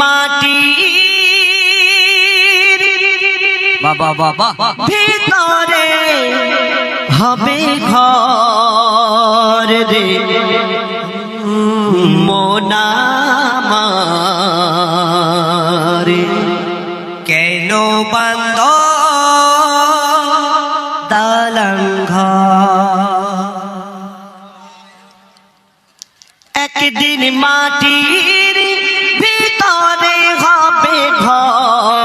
মাটির বাবা বাবা ভিতরে হবে ঘর রে। মোনামারে। কেন বন্ধ? দালাঙ্ঘ একদিন মাটির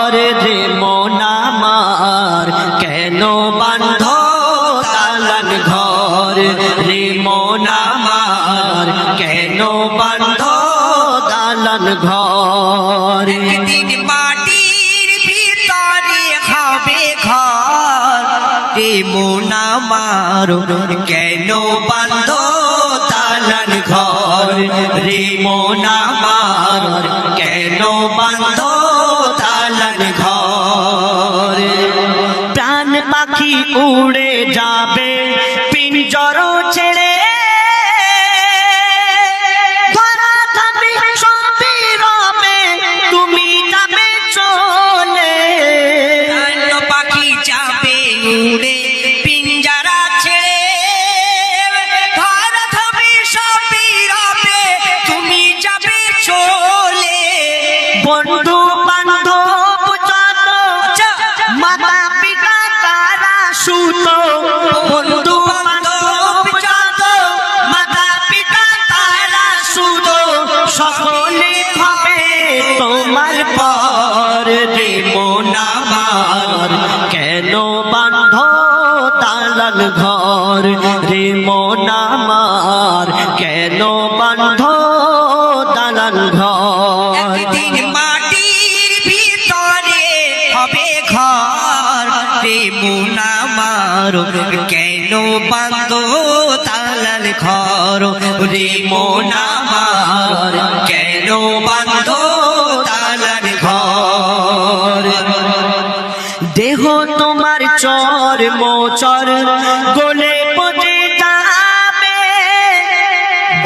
ঘর রে মোনামার কেন বান্ধ তালান ঘর? রে মোনামার কেন বান্ধ তালান ঘর? মাটির ভিতরে হবে ঘর। রে মোনা মারো কেন বন্ধ দালান ঘর? রে মোনা পর রে মোনামার কেন বান্ধ তালান ঘর? রে মোনামার কেন বান্ধ তালান ঘর? একদিন মাটির ভিতরে হবে ঘর। রে মুনা কেন বান্ধ তালাল ঘর? রে মোনা মার কেন বান্ধ চর মোচর গোলে পচে যাবে।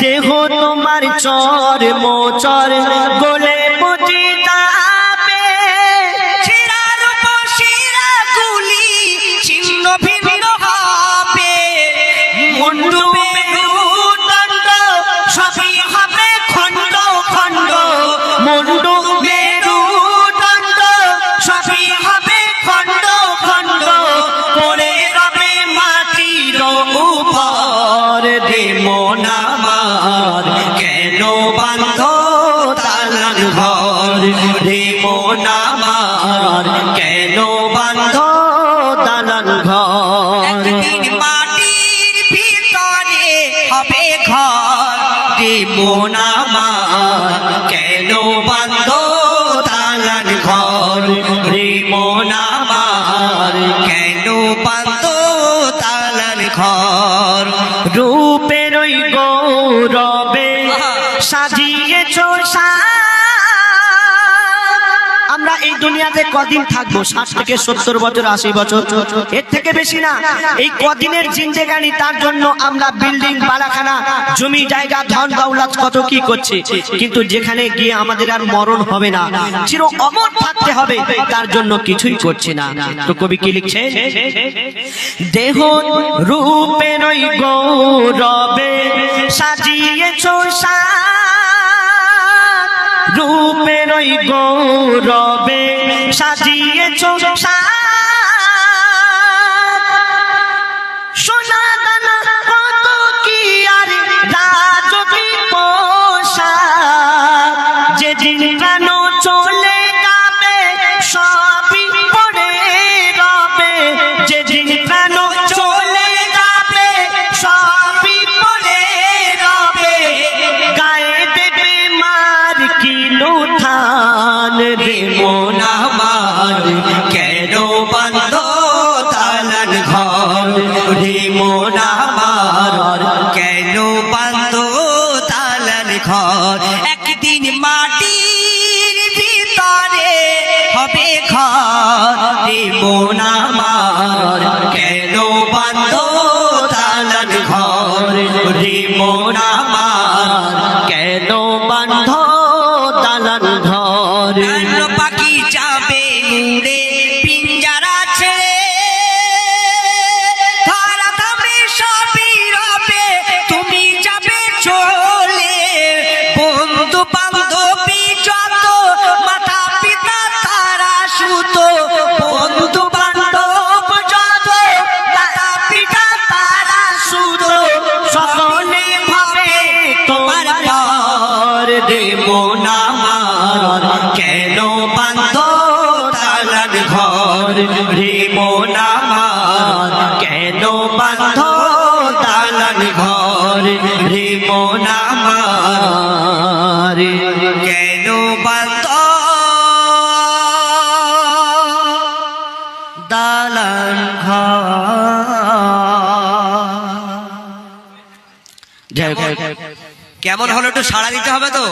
দেহ তোমার চর মোচর গোলে রে মোনামার কেন বান্ধ তালার ঘর? মাটির ভিতরে হবে ঘর। রে মোনা কেন বান্ধ তালান ঘর? রে মোনা মার কেন বান্ধ তালান ঘর? দুনিয়াতে কদিন থাকব? ষাট থেকে সত্তর বছর, আশি বছর। এর থেকে বেশি না। এই কদিনের জিন্দেগানি তার জন্য আমরা বিল্ডিং বালাখানা জমি, জায়গা, ধন, দৌলত, কত কি করছে? কিন্তু যেখানে গিয়ে আমাদের আর মরণ হবে না, চির অমর থাকতে হবে, তার জন্য কিছুই করছে না। তো কবি কি লিখছে? দেহ রূপের ওই গৌরবে সাজিয়েছ রূপের গৌরবে সাজিয়েছ সোনা কিলো থান রে মোনা কেন বান্ধ তালান ঘর রে মোনা মার কেন বান্ধ তালান ঘর? একদিন মাটির ভিতরে হবে ঘর রে মোনা মার কেন বান্ধ তালান ঘর রে মোনা কেন বান্ধ দালান ঘর রে মন আমার। কেন বান্ধ দালান ঘর। কেমন হলো একটু সাড়া দিতে হবে তো?